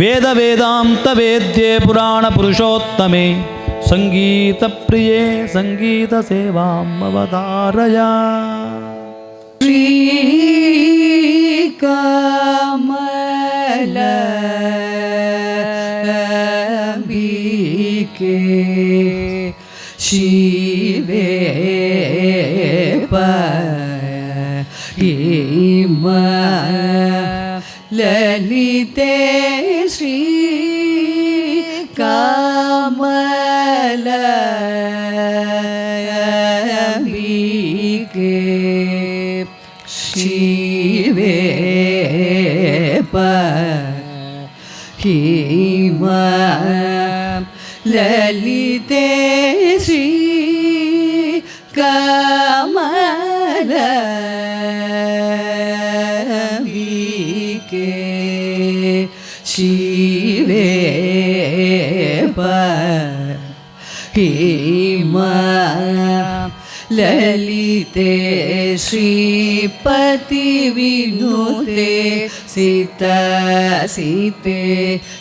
வேத வேதாந்த வேத்யே புராண புருஷோத்தமே சங்கீத பிரியே சங்கீத சேவாம் அவதாரயா ஸ்ரீகமல சிவே ப லலிதே ശ്രീ കമലംബികേ ശിവേ പീമ ലളിതേ ശ്രീപതി വിനുതേ സീത സീതേ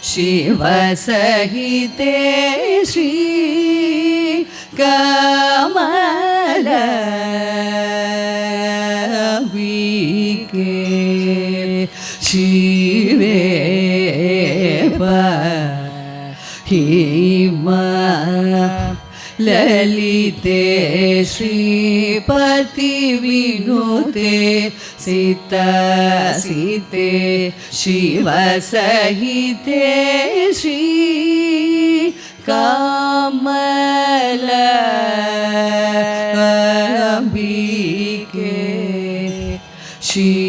ശിവസഹിതേ ശ്രീ കമല ശിവേ ഹിമ ലളിതേ ശ്രീപതി വിനുതേ ललिते सीते शिव शिवसहिते श्री कमल के श्री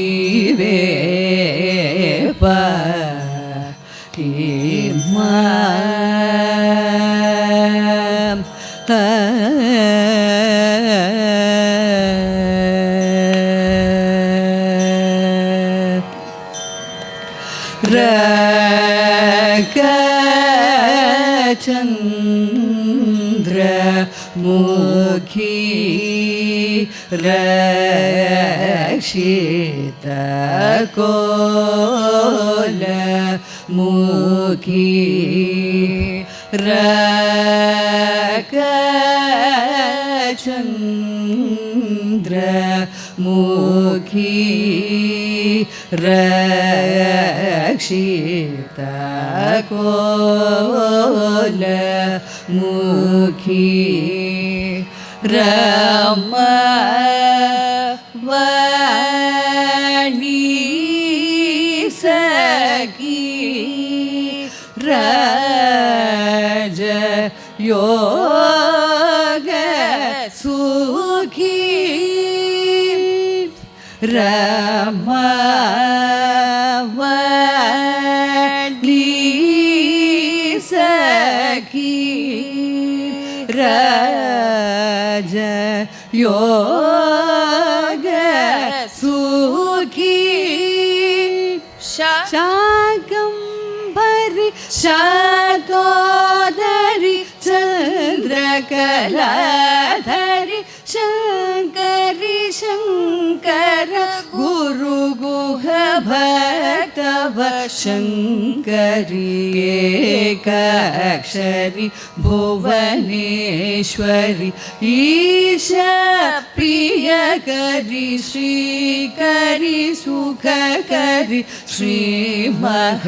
ചന്ദ്ര മുഖി രക്ഷിത കോല മുഖി ചന്ദ്ര क्षीता को मुखी राम वाणी सखी सुखी योग सुखी शाकंभरी शाकोदरी चंद्रकलाधरी शंकरी शंकर गुरु गुह भर ഭുവനേശ്വരി ഈശ പ്രിയകരി ശ്രീകരി സുഖകരി ശ്രീമഹ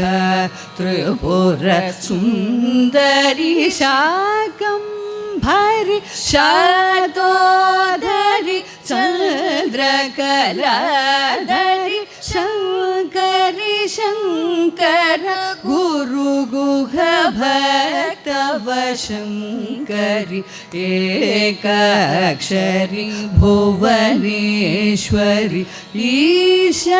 ത്രിപുര സുന്ദരി ശാകം ഭരി ശാതോധരി ചന്ദ്രകലാധരി ശങ്കരി शङ्कर गुरुगुह भक्तवशङ्करि एकाक्षरि भुवनेश्वरि ईशप्रियकरि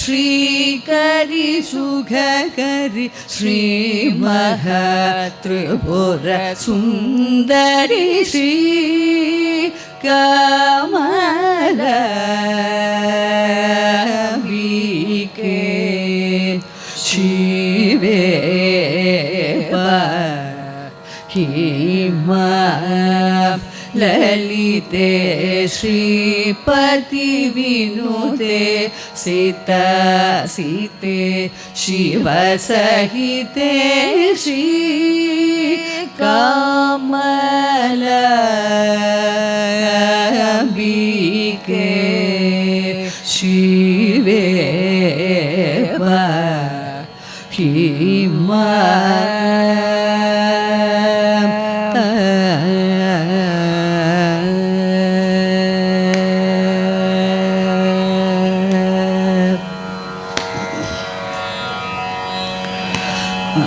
श्रीकरि सुखकरि श्रीमहत्रिपुरसुन्दरि श्री कमला किम ललिते श्रीपति विनुते सीता सीते शिव शिवसहिते श्री कमलबिके शिवे हिमा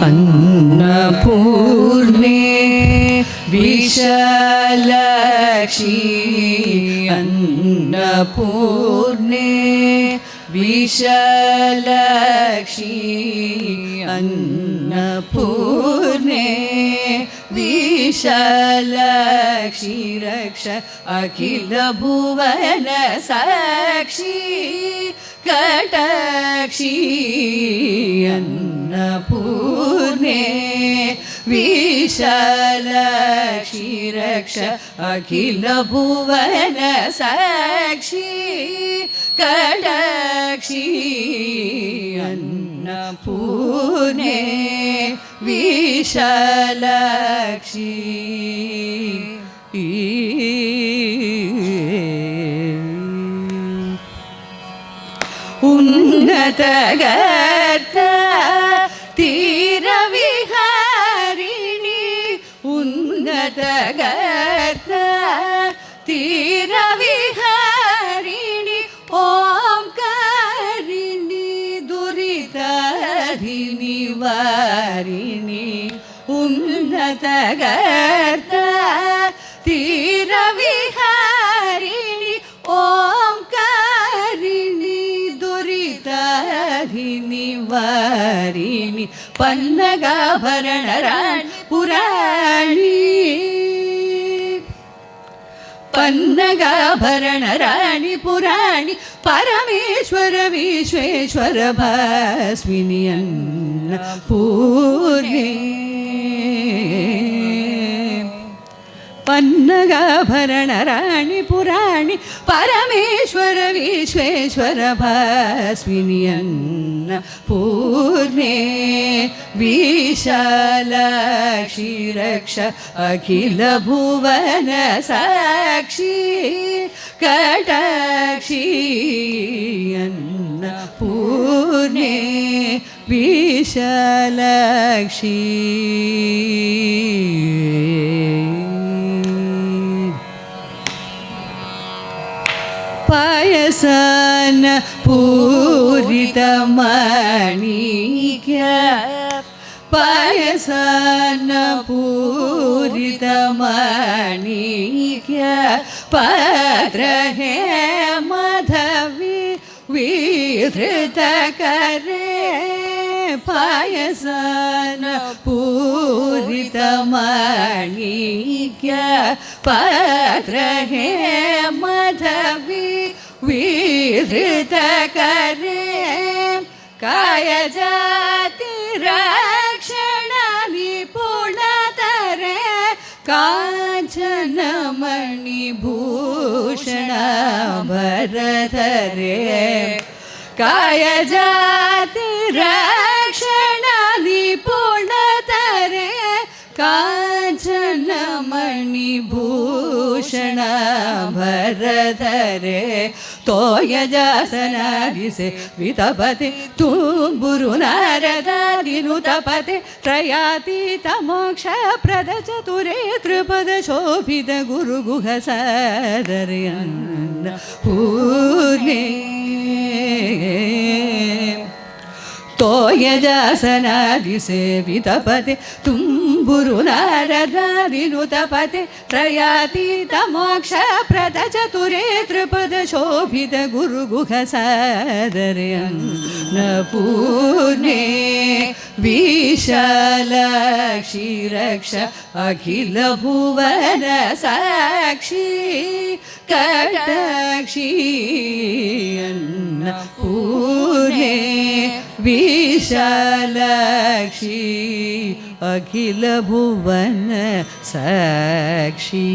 अन्नपूर्णे विशालक्षी अन्नपूर्णे विशालक्षी अन्नपूर्णे विशालक्षी रक्ष अखिल भुवन साक्षी। कटाक्षी। अन्नपूर्णे विशलक्षिरक्ष अखिलभुवन साक्षी कडक्षी अन्नपूर्णे विशलक्षी உன்னதக ഉന്നതകർത്ത തീരവിഹാരിണി ഓംകാരിണി ദുരിതാരിണി വാരിണി ഉന്നതകർത്ത വാരിണി പന്നകാഭരണരാണി പുരാണി. പന്നകാഭരണരാണി പുരാണി പരമേശ്വര വിശ്വേശ്വര ഭാസ്മിനി അന്ന പന്നകാഭരണരാണി പുരാണി പരമേശ്വര വിശ്വേശ്വര ഭാസ്മിനി അന്ന പൂർണേ വിശാല ക്ഷീരക്ഷ അഖില ഭുവന സാക്ഷി കടാക്ഷി അന്ന പൂർണേ വിശാലാക്ഷി. പായസാന പൂരിതമണിക പായസാന പൂരിതമണിക പദ്രഹേ മധവി വിധൃത കരേ പൂരിതമണിക പദ്രഹേ മധവി वीरत करे, काय जाति रक्षण निपुणतरे भूषण मणिभूषण भरतरे काय जाति रक्षण निपुणतरे काचन मणिभूषण भरतरे तो तोयजासनादिसे वितपति तुम्बुरुनारदादिनुतपति त्रयातीतमोक्षप्रद चतुरे त्रिपदशोभितगुरुगुहसादर्यन्न पूर्णे। तोयजासनादिसेवितपते मोक्ष प्रद चतुरे त्रिपदशोभितगुरुगुहसादर्यं न पूर्णे अखिल भुवन साक्षी कटाक्षी पूरे पूर्णे विशालक्षी अखिल भुवन साक्षी।